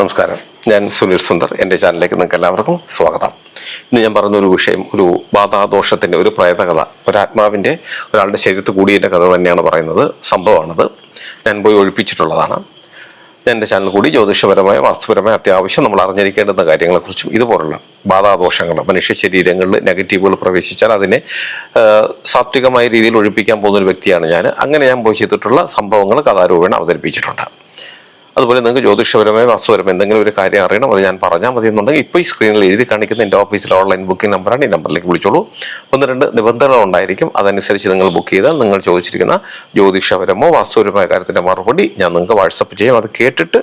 നമസ്കാരം. ഞാൻ സുനിൽ സുന്ദർ. എന്റെ ചാനലിലേക്ക് നിങ്ങൾക്ക് എല്ലാവർക്കും സ്വാഗതം. ഇന്ന് ഞാൻ പറഞ്ഞൊരു വിഷയം ഒരു ബാധാദോഷത്തിന്റെ ഒരു പ്രേതകഥ ഒരാത്മാവിന്റെ ഒരാളുടെ ശരീരത്തിൽ കൂടിയതിന്റെ കഥ തന്നെയാണ് പറയുന്നത്. സംഭവമാണത്. ഞാൻ പോയി ഒഴിപ്പിച്ചിട്ടുള്ളതാണ്. ഞാൻ എന്റെ ചാനൽ കൂടി ജ്യോതിഷപരമായ വാസ്തുപരമായ അത്യാവശ്യം നമ്മൾ അറിഞ്ഞിരിക്കേണ്ടുന്ന കാര്യങ്ങളെക്കുറിച്ചും ഇതുപോലുള്ള ബാധാദോഷങ്ങൾ മനുഷ്യ ശരീരങ്ങളിൽ നെഗറ്റീവുകൾ പ്രവേശിച്ചാൽ അതിനെ സാത്വികമായ രീതിയിൽ ഒഴിപ്പിക്കാൻ പോകുന്ന ഒരു വ്യക്തിയാണ് ഞാൻ. അങ്ങനെ ഞാൻ പോയി ചെയ്തിട്ടുള്ള സംഭവങ്ങൾ കഥാരൂപേണ അവതരിപ്പിച്ചിട്ടുണ്ട്. അതുപോലെ നിങ്ങൾക്ക് ജ്യോതിഷപരമായ വാസ്തുപരമായ എന്തെങ്കിലും ഒരു കാര്യം അറിയണം അത് ഞാൻ പറഞ്ഞാൽ മതി എന്നുണ്ടെങ്കിൽ ഇപ്പോൾ ഈ സ്ക്രീനിൽ എഴുതി കാണിക്കുന്ന എന്റെ ഓഫീസിലെ ഓൺലൈൻ ബുക്കിംഗ് നമ്പറാണ് ഈ നമ്പറിലേക്ക് വിളിച്ചോളൂ. ഒന്ന് രണ്ട് നിബന്ധനകൾ ഉണ്ടായിരിക്കും. അതനുസരിച്ച് നിങ്ങൾ ബുക്ക് ചെയ്താൽ നിങ്ങൾ ചോദിച്ചിരിക്കുന്ന ജ്യോതിഷപരമോ വാസ്തുപരമായ കാര്യത്തിന്റെ മറുപടി ഞാൻ നിങ്ങൾക്ക് വാട്സപ്പ് ചെയ്യും. അത് കേട്ടിട്ട്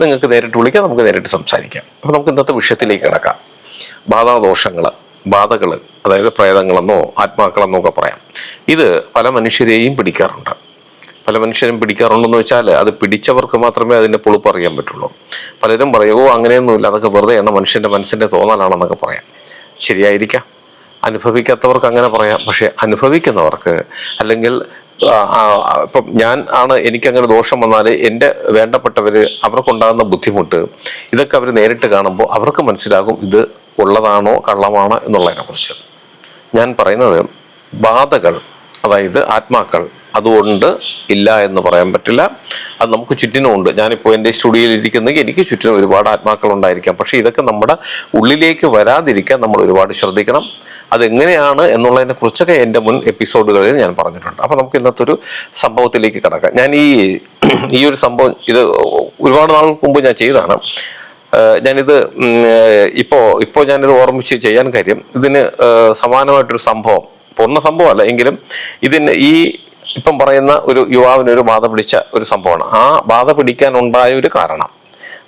നിങ്ങൾക്ക് നേരിട്ട് വിളിക്കാം നമുക്ക് നേരിട്ട് സംസാരിക്കാം. അപ്പോൾ നമുക്ക് ഇന്നത്തെ വിഷയത്തിലേക്ക് കിടക്കാം. ബാധാദോഷങ്ങൾ ബാധകൾ അതായത് പ്രേതങ്ങളെന്നോ ആത്മാക്കളെന്നോ ഒക്കെ പറയാം. ഇത് പല മനുഷ്യരെയും പിടിക്കാറുണ്ട്. പല മനുഷ്യരും പിടിക്കാറുണ്ടെന്ന് വെച്ചാൽ അത് പിടിച്ചവർക്ക് മാത്രമേ അതിന്റെ പൊളിപ്പ് അറിയാൻ പറ്റുള്ളൂ. പലരും പറയുമോ അങ്ങനെയൊന്നുമില്ല. അതൊക്കെ വെറുതെ വെറുതെയാണ് മനുഷ്യന്റെ മനസ്സിന്റെ തോന്നലാണെന്നൊക്കെ പറയാം. ശരിയായിരിക്കാം. അനുഭവിക്കാത്തവർക്ക് അങ്ങനെ പറയാം. പക്ഷേ അനുഭവിക്കുന്നവർക്ക് അല്ലെങ്കിൽ ഇപ്പം ഞാൻ ആണ് എനിക്കങ്ങനെ ദോഷം വന്നാൽ എന്റെ വേണ്ടപ്പെട്ടവർ അവർക്കുണ്ടാകുന്ന ബുദ്ധിമുട്ട് ഇതൊക്കെ അവർ നേരിട്ട് കാണുമ്പോൾ അവർക്ക് മനസ്സിലാകും ഇത് ഉള്ളതാണോ കള്ളമാണോ എന്നുള്ളതിനെക്കുറിച്ച്. ഞാൻ പറയുന്നത് ബാധകൾ അതായത് ആത്മാക്കൾ അതുകൊണ്ട് ഇല്ല എന്ന് പറയാൻ പറ്റില്ല. അത് നമുക്ക് ചുറ്റിനുമുണ്ട്. ഞാനിപ്പോൾ എന്റെ സ്റ്റുഡിയോയിൽ ഇരിക്കുന്നെങ്കിൽ എനിക്ക് ചുറ്റിനും ഒരുപാട് ആത്മാക്കൾ ഉണ്ടായിരിക്കാം. പക്ഷേ ഇതൊക്കെ നമ്മുടെ ഉള്ളിലേക്ക് വരാതിരിക്കാൻ നമ്മൾ ഒരുപാട് ശ്രദ്ധിക്കണം. അതെങ്ങനെയാണ് എന്നുള്ളതിനെ കുറിച്ചൊക്കെ എന്റെ മുൻ എപ്പിസോഡുകളിൽ ഞാൻ പറഞ്ഞിട്ടുണ്ട്. അപ്പോൾ നമുക്ക് ഇന്നത്തെ ഒരു സംഭവത്തിലേക്ക് കിടക്കാം. ഞാൻ ഈ ഈ ഒരു സംഭവം ഇത് ഒരുപാട് നാൾക്ക് മുമ്പ് ഞാൻ ചെയ്തതാണ്. ഞാനിത് ഇപ്പോൾ ഇപ്പോൾ ഇപ്പോ ഇപ്പോ ഞാനിത് ഓർമ്മിച്ച് ചെയ്യാൻ കാര്യം ഇതിന് സമാനമായിട്ടൊരു സംഭവം പൂർണ സംഭവമല്ല. എങ്കിലും ഇതിന് ഈ ഇപ്പം പറയുന്ന ഒരു യുവാവിന് ഒരു ബാധ പിടിച്ച ഒരു സംഭവമാണ്. ആ ബാധ പിടിക്കാനുണ്ടായ ഒരു കാരണം.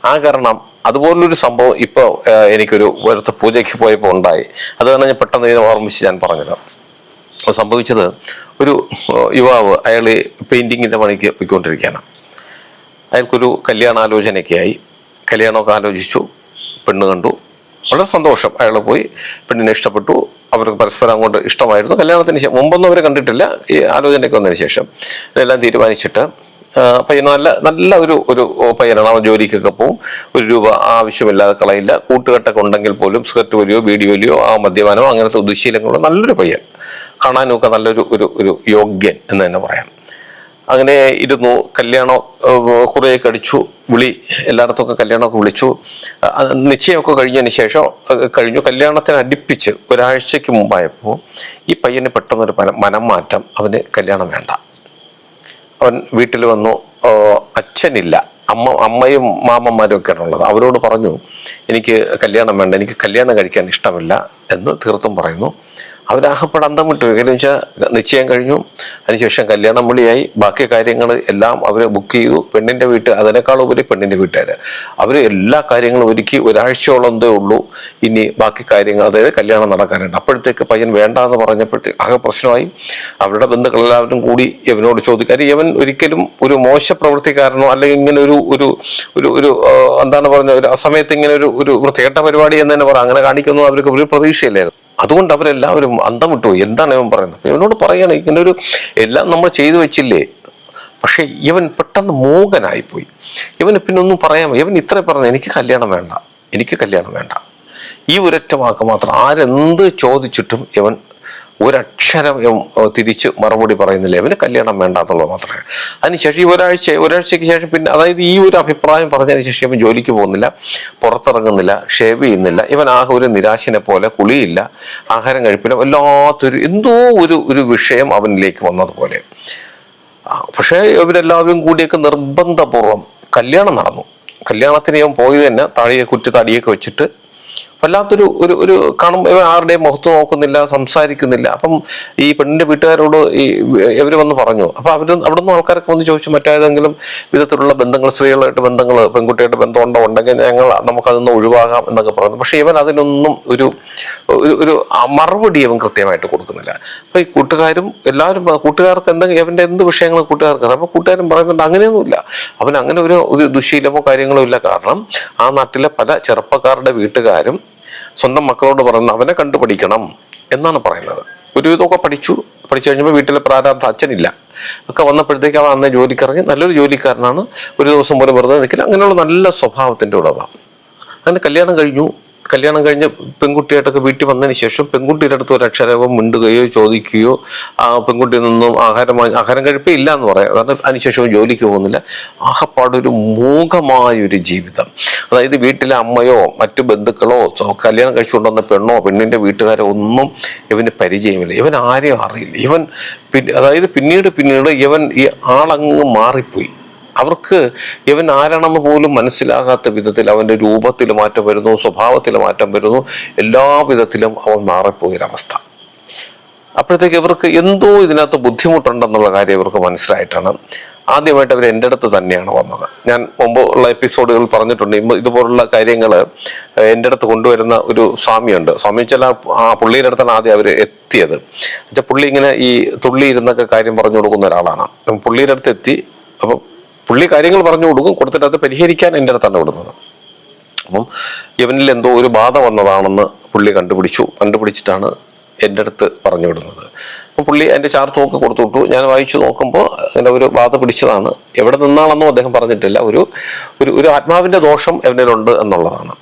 ആ കാരണം അതുപോലൊരു സംഭവം ഇപ്പോൾ എനിക്കൊരു വെറുതെ പൂജയ്ക്ക് പോയപ്പോൾ ഉണ്ടായി. അത് തന്നെ ഞാൻ പെട്ടെന്ന് ഇത് ഓർമ്മിച്ച് ഞാൻ പറഞ്ഞത്. സംഭവിച്ചത് ഒരു യുവാവ് അയാൾ പെയിന്റിങ്ങിന്റെ പണിക്ക് പോയിക്കൊണ്ടിരിക്കുകയാണ്. അയാൾക്കൊരു കല്യാണാലോചനയൊക്കെ ആയി കല്യാണമൊക്കെ ആലോചിച്ചു പെണ്ണ് കണ്ടു. വളരെ സന്തോഷം. അയാൾ പോയി പെണ്ണിനെ ഇഷ്ടപ്പെട്ടു. അവർക്ക് പരസ്പരം അങ്ങോട്ട് ഇഷ്ടമായിരുന്നു. കല്യാണത്തിന് ശേഷം മുമ്പൊന്നും അവരെ കണ്ടിട്ടില്ല. ഈ ആലോചനയൊക്കെ വന്നതിന് ശേഷം ഇതെല്ലാം തീരുമാനിച്ചിട്ട് പയ്യൻ നല്ല നല്ല ഒരു ഒരു പയ്യനാണ്. അവൻ ജോലിക്കൊക്കെ പോവും. ഒരു രൂപ ആവശ്യമില്ലാതെ കളയില്ല. കൂട്ടുകെട്ടൊക്കെ ഉണ്ടെങ്കിൽ പോലും സ്കർട്ട് വലിയോ ബീഡി വലിയോ ആ മദ്യപാനമോ അങ്ങനത്തെ ദുശീലങ്ങളോ നല്ലൊരു പയ്യൻ. കാണാനൊക്കെ നല്ലൊരു ഒരു ഒരു യോഗ്യൻ എന്ന് തന്നെ പറയാം. അങ്ങനെ ഇരുന്നു. കല്യാണം കുറേ കടിച്ചു വിളി എല്ലായിടത്തൊക്കെ കല്യാണമൊക്കെ വിളിച്ചു. നിശ്ചയമൊക്കെ കഴിഞ്ഞതിന് ശേഷം കഴിഞ്ഞു. കല്യാണത്തിന് അടുപ്പിച്ച് ഒരാഴ്ചയ്ക്ക് മുമ്പായപ്പോൾ ഈ പയ്യന് പെട്ടെന്നൊരു മനം മാറ്റം അവന് കല്യാണം വേണ്ട. അവൻ വീട്ടിൽ വന്നു. അച്ഛനില്ല. അമ്മ അമ്മയും മാമന്മാരും ഒക്കെയാണ് ഉള്ളത്. അവരോട് പറഞ്ഞു എനിക്ക് കല്യാണം വേണ്ട. എനിക്ക് കല്യാണം കഴിക്കാൻ ഇഷ്ടമില്ല എന്ന് തീർത്തും പറയുന്നു. അവരാകപ്പെടെ അന്തം വിട്ടു. എങ്ങനെ വെച്ചാൽ നിശ്ചയം കഴിഞ്ഞു. അതിനുശേഷം കല്യാണം വിളിയായി. ബാക്കി കാര്യങ്ങൾ എല്ലാം അവർ ബുക്ക് ചെയ്തു. പെണ്ണിന്റെ വീട്ട് അതിനേക്കാൾ ഉപരി പെണ്ണിന്റെ വീട്ടുകാർ അവർ എല്ലാ കാര്യങ്ങളും ഒരുക്കി ഒരാഴ്ചയോളം എന്തേ ഉള്ളൂ. ഇനി ബാക്കി കാര്യങ്ങൾ അതായത് കല്യാണം നടക്കാനുണ്ട് അപ്പോഴത്തേക്ക് പയ്യൻ വേണ്ട എന്ന് പറഞ്ഞപ്പോഴത്തേക്ക് ആകെ പ്രശ്നമായി. അവരുടെ ബന്ധുക്കളെല്ലാവരും കൂടി യവനോട് ചോദിക്കും. കാര്യം ഇവൻ ഒരിക്കലും ഒരു മോശ പ്രവൃത്തിക്കാരനോ അല്ലെങ്കിൽ ഇങ്ങനെ ഒരു ഒരു ഒരു ഒരു എന്താണ് പറഞ്ഞ ഒരു ആ സമയത്ത് ഇങ്ങനെ ഒരു ഒരു വൃത്തികെട്ട പരിപാടി എന്ന് തന്നെ പറയാം അങ്ങനെ കാണിക്കുന്നു അവർക്ക് ഒരു പ്രതീക്ഷയില്ലായിരുന്നു. അതുകൊണ്ട് അവരെല്ലാവരും അന്തം വിട്ടുപോയി എന്താണ് ഇവൻ പറയുന്നത്? ഇവനോട് പറയാണ് ഇങ്ങനെ ഒരു എല്ലാം നമ്മൾ ചെയ്തു വെച്ചില്ലേ? പക്ഷെ ഇവൻ പെട്ടെന്ന് മൂകനായിപ്പോയി. ഇവന് പിന്നെ ഒന്നും പറയാൻ ഇവൻ ഇത്ര പറഞ്ഞു എനിക്ക് കല്യാണം വേണ്ട. എനിക്ക് കല്യാണം വേണ്ട. ഈ ഒരൊറ്റ വാക്ക് മാത്രം ആരെന്ത് ചോദിച്ചിട്ടും ഇവൻ ഒരക്ഷരം തിരിച്ച് മറുപടി പറയുന്നില്ല. ഇവന് കല്യാണം വേണ്ട എന്നുള്ളത് മാത്രമേ. അതിനുശേഷം ഒരാഴ്ച ഒരാഴ്ചയ്ക്ക് ശേഷം പിന്നെ അതായത് ഈ ഒരു അഭിപ്രായം പറഞ്ഞതിന് ശേഷം ഇവൻ ജോലിക്ക് പോകുന്നില്ല പുറത്തിറങ്ങുന്നില്ല ഷേവ് ചെയ്യുന്നില്ല. ഇവൻ ആകെ ഒരു നിരാശനെ പോലെ കുളിയില്ല ആഹാരം കഴിപ്പില്ല വല്ലാത്തൊരു എന്തോ ഒരു ഒരു വിഷയം അവനിലേക്ക് വന്നതുപോലെ. പക്ഷേ ഇവരെല്ലാവരും കൂടിയൊക്കെ നിർബന്ധപൂർവം കല്യാണം നടന്നു. കല്യാണത്തിന് ഇവൻ പോയി തന്നെ താടിയെ കുറ്റി താടിയൊക്കെ വെച്ചിട്ട് വല്ലാത്തൊരു ഒരു ഒരു കാണുമ്പോൾ ഇവൻ ആരുടെയും മുഖത്ത് നോക്കുന്നില്ല സംസാരിക്കുന്നില്ല. അപ്പം ഈ പെണ്ണിന്റെ വീട്ടുകാരോട് ഈ ഇവർ വന്ന് പറഞ്ഞു. അപ്പൊ അവർ അവിടെ നിന്ന് ആൾക്കാരൊക്കെ വന്ന് ചോദിച്ചു മറ്റേതെങ്കിലും വിധത്തിലുള്ള ബന്ധങ്ങൾ സ്ത്രീകളായിട്ട് ബന്ധങ്ങൾ പെൺകുട്ടിയായിട്ട് ബന്ധമുണ്ടോ? ഉണ്ടെങ്കിൽ ഞങ്ങൾ നമുക്കതൊന്ന് ഒഴിവാകാം എന്നൊക്കെ പറഞ്ഞു. പക്ഷെ ഇവൻ അതിനൊന്നും ഒരു ഒരു മറുപടി ഇവൻ കൃത്യമായിട്ട് കൊടുക്കുന്നില്ല. അപ്പൊ ഈ കൂട്ടുകാരും എല്ലാവരും കൂട്ടുകാർക്ക് എന്തെങ്കിലും ഇവന്റെ എന്ത് വിഷയങ്ങൾ കൂട്ടുകാർക്ക്? അപ്പൊ കൂട്ടുകാരും പറയുന്നുണ്ട് അങ്ങനെയൊന്നുമില്ല. അവൻ അങ്ങനെ ഒരു ഒരു ദുശീലമോ കാര്യങ്ങളോ ഇല്ല. കാരണം ആ നാട്ടിലെ പല ചെറുപ്പക്കാരുടെ വീട്ടുകാരും സ്വന്തം മക്കളോട് പറയുന്നത് അവനെ കണ്ടു പഠിക്കണം എന്നാണ് പറയുന്നത്. ഒരു ഇതൊക്കെ പഠിച്ചു. പഠിച്ചു കഴിഞ്ഞപ്പോൾ വീട്ടിലെ പ്രാരാബ്ധ അച്ഛനില്ല. ഒക്കെ വന്നപ്പോഴത്തേക്ക് അവൻ അന്ന് ജോലിക്കിറങ്ങി. നല്ലൊരു ജോലിക്കാരനാണ്. ഒരു ദിവസം പോലും വെറുതെ നിൽക്കില്ല. അങ്ങനെയുള്ള നല്ല സ്വഭാവത്തിന്റെ ഉടവ അങ്ങനെ കല്യാണം കഴിഞ്ഞു. കല്യാണം കഴിഞ്ഞ് പെൺകുട്ടിയായിട്ടൊക്കെ വീട്ടിൽ വന്നതിന് ശേഷം പെൺകുട്ടിയുടെ അടുത്ത് ഒരു അക്ഷരവും മിണ്ടുകയോ ചോദിക്കുകയോ ആ പെൺകുട്ടിയിൽ നിന്നും ആഹാരം ആഹാരം കഴിപ്പേ ഇല്ല എന്ന് പറയാം. കാരണം അതിനുശേഷം ജോലിക്ക് പോകുന്നില്ല. ആകപ്പാടൊരു മൂകമായൊരു ജീവിതം. അതായത് വീട്ടിലെ അമ്മയോ മറ്റു ബന്ധുക്കളോ കല്യാണം കഴിച്ചുകൊണ്ടുവന്ന പെണ്ണോ പെണ്ണിന്റെ വീട്ടുകാരോ ഒന്നും ഇവന് പരിചയമില്ല. ഇവൻ ആരെയും അറിയില്ല. ഇവൻ അതായത് പിന്നീട് പിന്നീട് ഇവൻ ഈ ആളങ്ങ് മാറിപ്പോയി. അവർക്ക് ഇവൻ ആരാണെന്ന് പോലും മനസ്സിലാകാത്ത വിധത്തിൽ അവന്റെ രൂപത്തിൽ മാറ്റം വരുന്നു സ്വഭാവത്തിൽ മാറ്റം വരുന്നു. എല്ലാ വിധത്തിലും അവൻ മാറിപ്പോയൊരവസ്ഥ. അപ്പോഴത്തേക്ക് ഇവർക്ക് എന്തോ ഇതിനകത്ത് ബുദ്ധിമുട്ടുണ്ടെന്നുള്ള കാര്യം ഇവർക്ക് മനസ്സിലായിട്ടാണ്. ആദ്യമായിട്ട് അവർ എന്റെ അടുത്ത് തന്നെയാണ് വന്നത്. ഞാൻ മുമ്പ് ഉള്ള എപ്പിസോഡുകൾ പറഞ്ഞിട്ടുണ്ട്. ഇതുപോലുള്ള കാര്യങ്ങൾ എന്റെ അടുത്ത് കൊണ്ടുവരുന്ന ഒരു സ്വാമിയുണ്ട്. സ്വാമി വെച്ചാൽ ആ- പുള്ളിയുടെ അടുത്താണ് ആദ്യം അവർ എത്തിയത്. വെച്ചാൽ പുള്ളി ഇങ്ങനെ ഈ തുള്ളി ഇരുന്നൊക്കെ കാര്യം പറഞ്ഞു കൊടുക്കുന്ന ഒരാളാണ്. പുള്ളിയുടെ അടുത്ത് എത്തി. അപ്പം പുള്ളി കാര്യങ്ങൾ പറഞ്ഞു കൊടുക്കും കൊടുത്തിട്ട് അത് പരിഹരിക്കാൻ എന്റെ അടുത്താണ് വിടുന്നത് അപ്പം ഇവനിൽ എന്തോ ഒരു ബാധ വന്നതാണെന്ന് പുള്ളി കണ്ടുപിടിച്ചു. കണ്ടുപിടിച്ചിട്ടാണ് എന്റെ അടുത്ത് പറഞ്ഞു വിടുന്നത് അപ്പം പുള്ളി എന്റെ ചാർത്ത് നോക്കി കൊടുത്തു വിട്ടു ഞാൻ വായിച്ചു നോക്കുമ്പോൾ അങ്ങനെ ഒരു ബാധ പിടിച്ചതാണ്. എവിടെ നിന്നാണെന്നും അദ്ദേഹം പറഞ്ഞിട്ടില്ല. ഒരു ഒരു ഒരു ആത്മാവിന്റെ ദോഷം എവനിലുണ്ട് എന്നുള്ളതാണ്.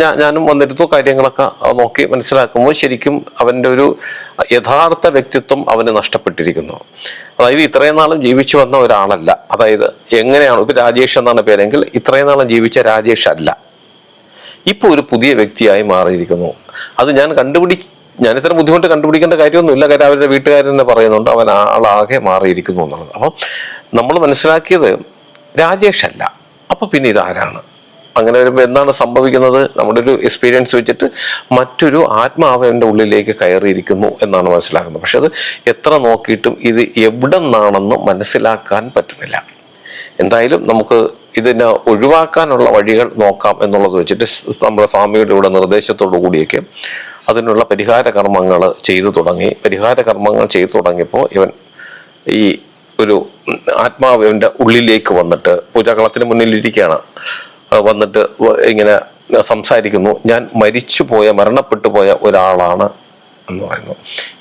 ഞാൻ ഞാനും വന്നിരുന്നു കാര്യങ്ങളൊക്കെ നോക്കി മനസ്സിലാക്കുമ്പോൾ ശരിക്കും അവന്റെ ഒരു യഥാർത്ഥ വ്യക്തിത്വം അവന് നഷ്ടപ്പെട്ടിരിക്കുന്നു. അതായത് ഇത്രയും നാളും ജീവിച്ചു വന്ന ഒരാളല്ല. അതായത് എങ്ങനെയാണ് ഇപ്പൊ രാജേഷ് എന്നാണ് പേരെങ്കിൽ ഇത്രയും നാളും ജീവിച്ച രാജേഷ് അല്ല. ഇപ്പോൾ ഒരു പുതിയ വ്യക്തിയായി മാറിയിരിക്കുന്നു. അത് ഞാൻ കണ്ടുപിടി ഞാൻ ഇത്ര ബുദ്ധിമുട്ട് കണ്ടുപിടിക്കേണ്ട കാര്യമൊന്നുമില്ല. കാര്യം അവരുടെ വീട്ടുകാർ തന്നെ പറയുന്നുണ്ട് അവൻ ആളാകെ മാറിയിരിക്കുന്നു എന്നുള്ളത്. അപ്പം നമ്മൾ മനസ്സിലാക്കിയത് രാജേഷ് അല്ല. അപ്പൊ പിന്നെ ഇതാരാണ്? അങ്ങനെ വരുമ്പോൾ എന്താണ് സംഭവിക്കുന്നത്? നമ്മുടെ ഒരു എക്സ്പീരിയൻസ് വെച്ചിട്ട് മറ്റൊരു ആത്മാവ് എന്റെ ഉള്ളിലേക്ക് കയറിയിരിക്കുന്നു എന്നാണ് മനസ്സിലാക്കുന്നത്. പക്ഷെ അത് എത്ര നോക്കിയിട്ടും ഇത് എവിടെ നിന്നാണെന്ന് മനസ്സിലാക്കാൻ പറ്റുന്നില്ല. എന്തായാലും നമുക്ക് ഇതിനെ ഒഴിവാക്കാനുള്ള വഴികൾ നോക്കാം എന്നുള്ളത് വെച്ചിട്ട് നമ്മുടെ സ്വാമിയുടെ ഇവിടെ നിർദ്ദേശത്തോടു കൂടിയൊക്കെ അതിനുള്ള പരിഹാര കർമ്മങ്ങൾ ചെയ്തു തുടങ്ങി. പരിഹാര കർമ്മങ്ങൾ ചെയ്തു തുടങ്ങിയപ്പോൾ ഇവൻ ഈ ഒരു ആത്മാവ് ഇവന്റെ ഉള്ളിലേക്ക് വന്നിട്ട് പൂജാക്കളത്തിന് മുന്നിലിരിക്കുകയാണ്. വന്നിട്ട് ഇങ്ങനെ സംസാരിക്കുന്നു. ഞാൻ മരിച്ചു പോയ മരണപ്പെട്ടു പോയ ഒരാളാണ് എന്ന് പറയുന്നു.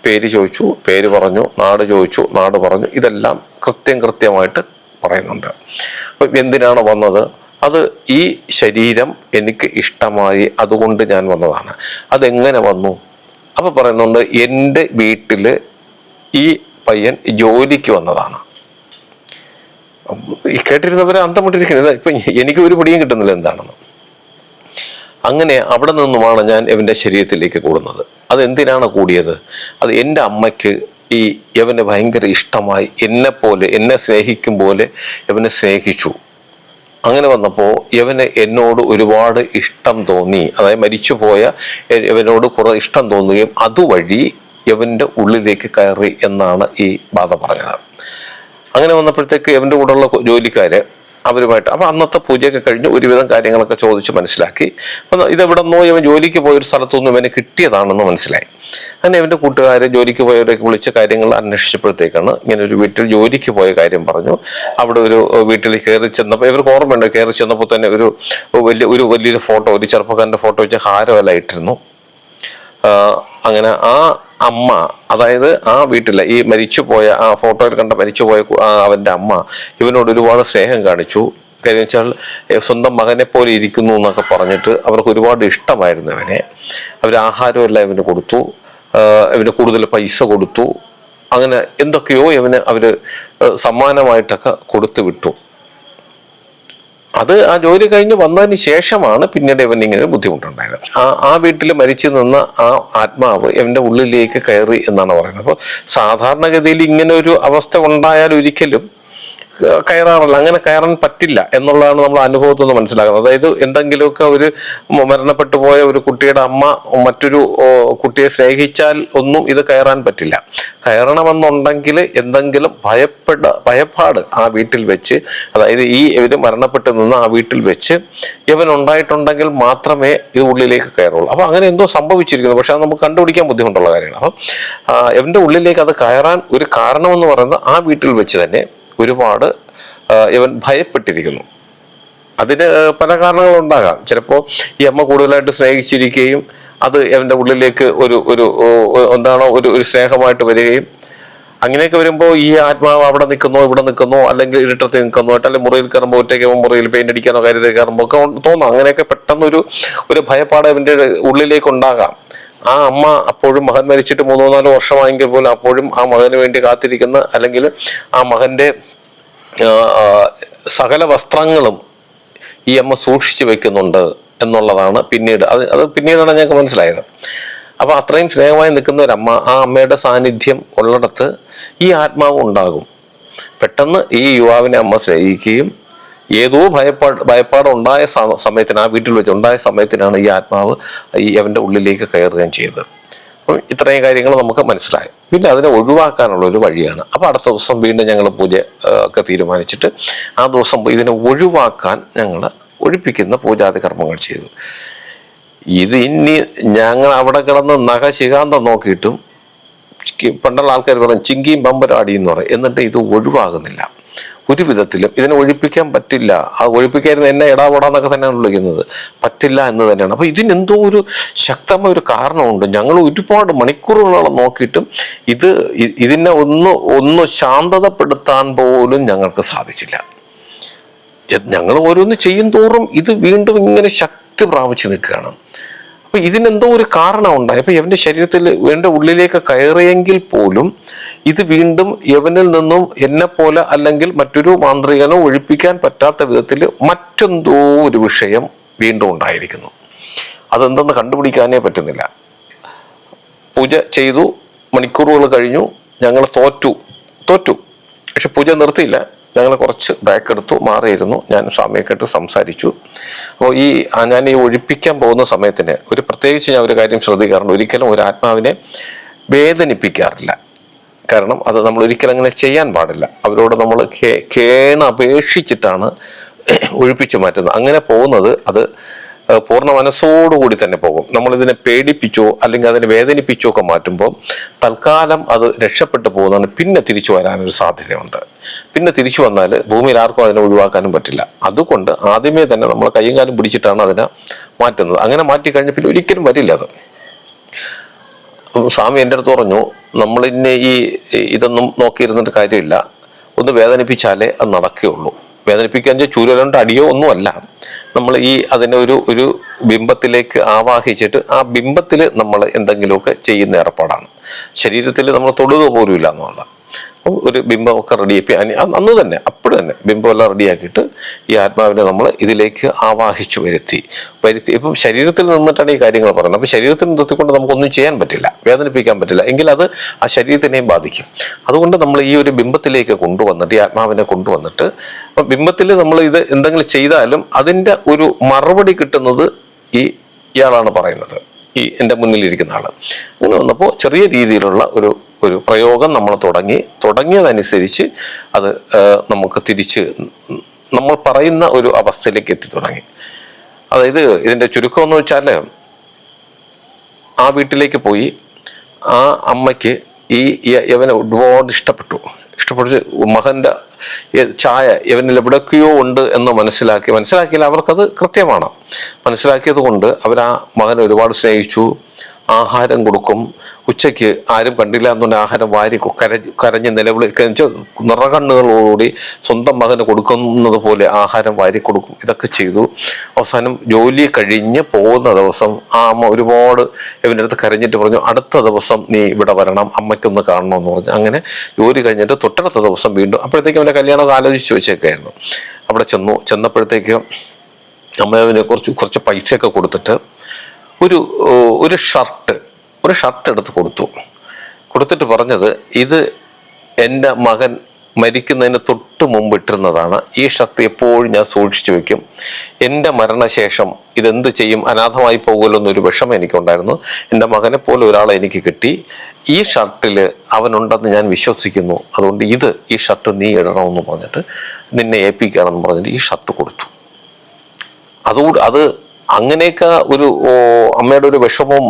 പേര് ചോദിച്ചു പേര് പറഞ്ഞു നാട് ചോദിച്ചു നാട് പറഞ്ഞു. ഇതെല്ലാം കൃത്യം കൃത്യമായിട്ട് പറയുന്നുണ്ട്. അപ്പൊ എന്തിനാണ് വന്നത്? അത് ഈ ശരീരം എനിക്ക് ഇഷ്ടമായി അതുകൊണ്ട് ഞാൻ വന്നതാണ്. അതെങ്ങനെ വന്നു? അപ്പൊ പറയുന്നുണ്ട് എന്റെ വീട്ടിൽ ഈ പയ്യൻ ജോലിക്ക് വന്നതാണ്. കേട്ടിരുന്നവരെ അന്തമിട്ടിരിക്കുന്നത് ഇപ്പൊ എനിക്ക് ഒരു പിടിയും കിട്ടുന്നില്ല എന്താണെന്ന്. അങ്ങനെ അവിടെ നിന്നുമാണ് ഞാൻ ഇവന്റെ ശരീരത്തിലേക്ക് കൂടുന്നത്. അത് എന്തിനാണ് കൂടിയത്? അത് എന്റെ അമ്മയ്ക്ക് ഈ യവന് ഭയങ്കര ഇഷ്ടമായി എന്നെ പോലെ എന്നെ സ്നേഹിക്കും പോലെ യവനെ സ്നേഹിച്ചു. അങ്ങനെ വന്നപ്പോൾ യവന് എന്നോട് ഒരുപാട് ഇഷ്ടം തോന്നി. അതായത് മരിച്ചുപോയ പോയ യവനോട് കുറേ ഇഷ്ടം തോന്നുകയും അതുവഴി യവന്റെ ഉള്ളിലേക്ക് കയറി എന്നാണ് ഈ ബാധ പറഞ്ഞത്. അങ്ങനെ വന്നപ്പോഴത്തേക്ക് ഇവന്റെ കൂടെയുള്ള ജോലിക്കാർ അവരുമായിട്ട് അപ്പൊ അന്നത്തെ പൂജയൊക്കെ കഴിഞ്ഞ് ഒരുവിധം കാര്യങ്ങളൊക്കെ ചോദിച്ച് മനസ്സിലാക്കി. അപ്പം ഇതെവിടെ നിന്നോ ഇവൻ ജോലിക്ക് പോയൊരു സ്ഥലത്തുനിന്ന് ഇവന് കിട്ടിയതാണെന്ന് മനസ്സിലായി. അങ്ങനെ ഇവന്റെ കൂട്ടുകാരെ ജോലിക്ക് പോയവരൊക്കെ വിളിച്ച കാര്യങ്ങൾ അന്വേഷിച്ചപ്പോഴത്തേക്കാണ് ഇങ്ങനെ ഒരു വീട്ടിൽ ജോലിക്ക് പോയ കാര്യം പറഞ്ഞു. അവിടെ ഒരു വീട്ടിൽ കയറി ചെന്നപ്പോൾ ഇവർക്ക് ഓർമ്മയുണ്ട് കയറി ചെന്നപ്പോൾ തന്നെ ഒരു വലിയ ഒരു വലിയൊരു ഫോട്ടോ ഒരു ചെറുപ്പക്കാരന്റെ ഫോട്ടോ വെച്ച് ഹാരമെല്ലാം ഇട്ടിരുന്നു. അങ്ങനെ ആ അമ്മ അതായത് ആ വീട്ടിലെ ഈ മരിച്ചുപോയ ആ ഫോട്ടോയിൽ കണ്ട മരിച്ചുപോയ പോയ അവന്റെ അമ്മ ഇവനോട് ഒരുപാട് സ്നേഹം കാണിച്ചു. കാര്യം വെച്ചാൽ സ്വന്തം മകനെ പോലെ ഇരിക്കുന്നു എന്നൊക്കെ പറഞ്ഞിട്ട് അവർക്ക് ഒരുപാട് ഇഷ്ടമായിരുന്നു അവനെ അവർ ആഹാരമെല്ലാം ഇവന് കൊടുത്തു. ഇവന് കൂടുതൽ പൈസ കൊടുത്തു. അങ്ങനെ എന്തൊക്കെയോ ഇവന് അവർ സമ്മാനമായിട്ടൊക്കെ കൊടുത്തു വിട്ടു. അത് ആ ജോലി കഴിഞ്ഞ് വന്നതിന് ശേഷമാണ് പിന്നീട് ഇവൻ ഇങ്ങനെ ബുദ്ധിമുട്ടുണ്ടായത്. ആ ആ വീട്ടിൽ മരിച്ചു നിന്ന ആ ആത്മാവ് ഇവന്റെ ഉള്ളിലേക്ക് കയറി എന്നാണ് പറയുന്നത്. അപ്പോൾ സാധാരണഗതിയിൽ ഇങ്ങനെ ഒരു അവസ്ഥ ഉണ്ടായാൽ ഒരിക്കലും കയറാറില്ല അങ്ങനെ കയറാൻ പറ്റില്ല എന്നുള്ളതാണ് നമ്മൾ അനുഭവത്തിൽ നിന്ന് മനസ്സിലാക്കുന്നത്. അതായത് എന്തെങ്കിലുമൊക്കെ ഒരു മരണപ്പെട്ടു പോയ ഒരു കുട്ടിയുടെ അമ്മ മറ്റൊരു കുട്ടിയെ സ്നേഹിച്ചാൽ ഒന്നും ഇത് കയറാൻ പറ്റില്ല. കയറണമെന്നുണ്ടെങ്കിൽ എന്തെങ്കിലും ഭയപ്പെട ഭയപ്പാട് ആ വീട്ടിൽ വെച്ച് അതായത് ഈ ഇവർ മരണപ്പെട്ടു നിന്ന് ആ വീട്ടിൽ വെച്ച് ഇവൻ ഉണ്ടായിട്ടുണ്ടെങ്കിൽ മാത്രമേ ഇത് ഉള്ളിലേക്ക് കയറുള്ളൂ. അപ്പൊ അങ്ങനെ എന്തോ സംഭവിച്ചിരിക്കുന്നു. പക്ഷെ അത് നമുക്ക് കണ്ടുപിടിക്കാൻ ബുദ്ധിമുട്ടുള്ള കാര്യമാണ്. അപ്പം എവന്റെ ഉള്ളിലേക്ക് അത് കയറാൻ ഒരു കാരണമെന്ന് പറയുന്നത് ആ വീട്ടിൽ വെച്ച് തന്നെ ഒരുപാട് ഇവൻ ഭയപ്പെട്ടിരിക്കുന്നു. അതിന് പല കാരണങ്ങളുണ്ടാകാം ചിലപ്പോൾ ഈ അമ്മ കൂടുതലായിട്ട് സ്നേഹിച്ചിരിക്കുകയും അത് അവന്റെ ഉള്ളിലേക്ക് ഒരു ഒരു എന്താണോ ഒരു ഒരു സ്നേഹമായിട്ട് വരികയും അങ്ങനെയൊക്കെ വരുമ്പോൾ ഈ ആത്മാവ് അവിടെ നിൽക്കുന്നോ ഇവിടെ നിൽക്കുന്നോ അല്ലെങ്കിൽ ഇരുട്ടത്തിൽ നിൽക്കുന്നോ അല്ലെങ്കിൽ മുറിയിൽ കയറുമ്പോൾ ഒറ്റയ്ക്ക് മുറിയിൽ പെയിന്റ് അടിക്കാനോ കാര്യത്തിൽ കയറുമ്പോൾ ഒക്കെ തോന്നാം. അങ്ങനെയൊക്കെ പെട്ടെന്നൊരു ഒരു ഭയപ്പാട് അവന്റെ ഉള്ളിലേക്ക് ഉണ്ടാകാം. ആ അമ്മ അപ്പോഴും മകൻ മരിച്ചിട്ട് മൂന്നോ നാലോ വർഷമായെങ്കിൽ പോലും അപ്പോഴും ആ മകന് വേണ്ടി കാത്തിരിക്കുന്ന അല്ലെങ്കിൽ ആ മകന്റെ സകല വസ്ത്രങ്ങളും ഈ അമ്മ സൂക്ഷിച്ചു വെക്കുന്നുണ്ട് എന്നുള്ളതാണ് പിന്നീട്. അത് അത് പിന്നീടാണ് ഞങ്ങൾക്ക് മനസ്സിലായത്. അപ്പൊ അത്രയും സ്നേഹമായി നിൽക്കുന്ന ഒരു അമ്മ ആ അമ്മയുടെ സാന്നിധ്യം ഉള്ളിടത്ത് ഈ ആത്മാവ് ഉണ്ടാകും. പെട്ടെന്ന് ഈ യുവാവിനെ അമ്മ സ്നേഹിക്കുകയും ഏതോ ഭയപ്പാട് ഭയപ്പാട് ഉണ്ടായ സമയത്തിന് ആ വീട്ടിൽ വെച്ച് ഉണ്ടായ സമയത്തിനാണ് ഈ ആത്മാവ് ഈ അവന്റെ ഉള്ളിലേക്ക് കയറുകയും ചെയ്തത്. അപ്പം ഇത്രയും കാര്യങ്ങൾ നമുക്ക് മനസ്സിലായി. പിന്നെ അതിനെ ഒഴിവാക്കാനുള്ള ഒരു വഴിയാണ്. അപ്പോൾ അടുത്ത ദിവസം വീണ്ടും ഞങ്ങൾ പൂജ ഒക്കെ തീരുമാനിച്ചിട്ട് ആ ദിവസം ഇതിനെ ഒഴിവാക്കാൻ ഞങ്ങൾ ഒഴിപ്പിക്കുന്ന പൂജാതി കർമ്മങ്ങൾ ചെയ്തു. ഇത് ഇനി ഞങ്ങൾ അവിടെ കിടന്ന് നഖശികാന്തം നോക്കിയിട്ടും പണ്ടുള്ള ആൾക്കാർ പറയും ചിങ്കിയും ബമ്പരാടി എന്ന് പറയും. എന്നിട്ട് ഇത് ഒഴിവാകുന്നില്ല. ഒരു വിധത്തിലും ഇതിനെ ഒഴിപ്പിക്കാൻ പറ്റില്ല. ആ ഒഴിപ്പിക്കായിരുന്നു എന്നെ ഇടാപെടാന്നൊക്കെ തന്നെയാണ് വിളിക്കുന്നത്. പറ്റില്ല എന്ന് തന്നെയാണ്. അപ്പൊ ഇതിനെന്തോ ഒരു ശക്തമായ ഒരു കാരണമുണ്ട്. ഞങ്ങൾ ഒരുപാട് മണിക്കൂറുകളോളം നോക്കിയിട്ടും ഇത് ഇതിനെ ഒന്ന് ഒന്ന് ശാന്തതപ്പെടുത്താൻ പോലും ഞങ്ങൾക്ക് സാധിച്ചില്ല. ഞങ്ങൾ ഓരോന്ന് ചെയ്യും തോറും ഇത് വീണ്ടും ഇങ്ങനെ ശക്തി പ്രാപിച്ചു നിൽക്കുകയാണ്. അപ്പൊ ഇതിനെന്തോ ഒരു കാരണം ഉണ്ടായി അപ്പൊ ഇവന്റെ ശരീരത്തിൽ എന്റെ ഉള്ളിലേക്ക് കയറിയെങ്കിൽ പോലും ഇത് വീണ്ടും യവനിൽ നിന്നും എന്നെ പോലെ അല്ലെങ്കിൽ മറ്റൊരു മാന്ത്രികനോ ഒഴിപ്പിക്കാൻ പറ്റാത്ത വിധത്തിൽ മറ്റെന്തോ ഒരു വിഷയം വീണ്ടും ഉണ്ടായിരിക്കുന്നു. അതെന്തെന്ന് കണ്ടുപിടിക്കാനേ പറ്റുന്നില്ല. പൂജ ചെയ്തു മണിക്കൂറുകൾ കഴിഞ്ഞു ഞങ്ങൾ തോറ്റു. തോറ്റു. പക്ഷെ പൂജ നിർത്തിയില്ല. ഞങ്ങൾ കുറച്ച് ബ്രേക്ക് എടുത്തു മാറിയിരുന്നു. ഞാൻ സ്വാമിയെ കേട്ട് സംസാരിച്ചു. അപ്പോൾ ഈ ഞാൻ ഈ ഒഴിപ്പിക്കാൻ പോകുന്ന സമയത്തിന് ഒരു പ്രത്യേകിച്ച് ഞാൻ ഒരു കാര്യം ശ്രദ്ധിക്കാറുണ്ട്. ഒരിക്കലും ഒരു ആത്മാവിനെ വേദനിപ്പിക്കാറില്ല. കാരണം അത് നമ്മൾ ഒരിക്കലും അങ്ങനെ ചെയ്യാൻ പാടില്ല. അവരോട് നമ്മൾ കേണ് അപേക്ഷിച്ചിട്ടാണ് ഒഴിപ്പിച്ചു മാറ്റുന്നത്. അങ്ങനെ പോകുന്നത് അത് പൂർണ മനസ്സോടുകൂടി തന്നെ പോകും. നമ്മളിതിനെ പേടിപ്പിച്ചോ അല്ലെങ്കിൽ അതിനെ വേദനിപ്പിച്ചോ ഒക്കെ മാറ്റുമ്പോൾ തൽക്കാലം അത് രക്ഷപ്പെട്ടു പോകുന്നതാണ്. പിന്നെ തിരിച്ചു വരാനൊരു സാധ്യതയുണ്ട്. പിന്നെ തിരിച്ചു വന്നാൽ ഭൂമിയിൽ ആർക്കും അതിനെ ഒഴിവാക്കാനും പറ്റില്ല. അതുകൊണ്ട് ആദ്യമേ തന്നെ നമ്മൾ കയ്യും കാലും പിടിച്ചിട്ടാണ് അതിനെ മാറ്റുന്നത്. അങ്ങനെ മാറ്റി കഴിഞ്ഞ പിന്നെ ഒരിക്കലും വരില്ല അത്. സ്വാമി എന്റെ അടുത്ത് പറഞ്ഞു നമ്മൾ ഇന്നെ ഈ ഇതൊന്നും നോക്കിയിരുന്നിട്ട് കാര്യമില്ല. ഒന്ന് വേദനിപ്പിച്ചാലേ അത് നടക്കുകയുള്ളൂ. വേദനിപ്പിക്കാൻ ചൂരലുണ്ട് അടിയോ ഒന്നുമല്ല. നമ്മൾ ഈ അതിനെ ഒരു ഒരു ബിംബത്തിലേക്ക് ആവാഹിച്ചിട്ട് ആ ബിംബത്തിൽ നമ്മൾ എന്തെങ്കിലുമൊക്കെ ചെയ്യുന്ന ഏർപ്പാടാണ്. ശരീരത്തിൽ നമ്മൾ തൊടുക പോലും ഇല്ല എന്നുള്ള ബിംബം ഒരു ബിംബമൊക്കെ റെഡിയാക്കി അന്ന് തന്നെ അപ്പോൾ തന്നെ ബിംബമെല്ലാം റെഡിയാക്കിയിട്ട് ഈ ആത്മാവിനെ നമ്മൾ ഇതിലേക്ക് ആവാഹിച്ചു വരുത്തി. വരുത്തി. ഇപ്പം ശരീരത്തിൽ നിന്നിട്ടാണ് ഈ കാര്യങ്ങൾ പറയുന്നത്. അപ്പം ശരീരത്തിൽ നിർത്തിക്കൊണ്ട് നമുക്കൊന്നും ചെയ്യാൻ പറ്റില്ല. വേദനിപ്പിക്കാൻ പറ്റില്ല. എങ്കിൽ അത് ആ ശരീരത്തിനെയും ബാധിക്കും. അതുകൊണ്ട് നമ്മൾ ഈ ഒരു ബിംബത്തിലേക്ക് കൊണ്ടുവന്നിട്ട് ഈ ആത്മാവിനെ കൊണ്ടുവന്നിട്ട് അപ്പം ബിംബത്തിൽ നമ്മൾ ഇത് എന്തെങ്കിലും ചെയ്താലും അതിന്റെ ഒരു മറുപടി കിട്ടുന്നത് ഈ ഇയാളാണ് പറയുന്നത്. ഈ എന്റെ മുന്നിലിരിക്കുന്ന ആൾ അങ്ങനെ വന്നപ്പോൾ ചെറിയ രീതിയിലുള്ള ഒരു ഒരു പ്രയോഗം നമ്മൾ തുടങ്ങി. തുടങ്ങിയതനുസരിച്ച് അത് നമുക്ക് തിരിച്ച് നമ്മൾ പറയുന്ന ഒരു അവസ്ഥയിലേക്ക് എത്തി തുടങ്ങി. അതായത് ഇതിന്റെ ചുരുക്കം എന്ന് വെച്ചാൽ ആ വീട്ടിലേക്ക് പോയി ആ അമ്മയ്ക്ക് ഈ യവനെ ഒരുപാട് ഇഷ്ടപ്പെട്ടു. ഇഷ്ടപ്പെട്ട് മകന്റെ ഈ ചായ ഇവനിൽ എവിടെയൊക്കെയോ ഉണ്ട് എന്ന് മനസ്സിലാക്കി മനസ്സിലാക്കിയാൽ അവർക്കത് കൃത്യമാണ്. മനസ്സിലാക്കിയത് കൊണ്ട് അവർ ആ മകനെ ഒരുപാട് സ്നേഹിച്ചു. ആഹാരം കൊടുക്കും. ഉച്ചയ്ക്ക് ആരും കണ്ടില്ല എന്നുള്ള ആഹാരം വാരി കരഞ്ഞ് കരഞ്ഞ് നിലവിളിക്കുക നിറകണ്ണുകളോടുകൂടി സ്വന്തം മകന് കൊടുക്കുന്നത് പോലെ ആഹാരം വാരി കൊടുക്കും. ഇതൊക്കെ ചെയ്തു. അവസാനം ജോലി കഴിഞ്ഞ് പോകുന്ന ദിവസം ആ അമ്മ ഒരുപാട് ഇവന്റെ അടുത്ത് കരഞ്ഞിട്ട് പറഞ്ഞു അടുത്ത ദിവസം നീ ഇവിടെ വരണം. അമ്മയ്ക്കൊന്ന് കാണണമെന്ന് പറഞ്ഞു. അങ്ങനെ ജോലി കഴിഞ്ഞിട്ട് തൊട്ടടുത്ത ദിവസം വീണ്ടും അപ്പോഴത്തേക്കും അവന്റെ കല്യാണം ആലോചിച്ച് വെച്ചേക്കായിരുന്നു. അവിടെ ചെന്നു. ചെന്നപ്പോഴത്തേക്ക് അമ്മയവനെ കുറച്ച് കുറച്ച് പൈസയൊക്കെ കൊടുത്തിട്ട് ഒരു ഒരു ഷർട്ട് ഒരു ഷർട്ട് എടുത്ത് കൊടുത്തു. കൊടുത്തിട്ട് പറഞ്ഞത് ഇത് എന്റെ മകൻ മരിക്കുന്നതിന് തൊട്ട് മുമ്പ് ഇട്ടിരുന്നതാണ്. ഈ ഷർട്ട് എപ്പോഴും ഞാൻ സൂക്ഷിച്ചു വെക്കും. എന്റെ മരണശേഷം ഇതെന്ത് ചെയ്യും? അനാഥമായി പോകുമല്ലോ എന്നൊരു വിഷമം എനിക്കുണ്ടായിരുന്നു. എന്റെ മകനെ പോലെ ഒരാളെ എനിക്ക് കിട്ടി. ഈ ഷർട്ടിൽ അവനുണ്ടെന്ന് ഞാൻ വിശ്വസിക്കുന്നു. അതുകൊണ്ട് ഇത് ഈ ഷർട്ട് നീ ഇടണമെന്ന് പറഞ്ഞിട്ട് നിന്നെ ഏൽപ്പിക്കുകയാണെന്ന് പറഞ്ഞിട്ട് ഈ ഷർട്ട് കൊടുത്തു. അതുകൂടി അത് അങ്ങനെയൊക്കെ ഒരു അമ്മയുടെ ഒരു വിഷമവും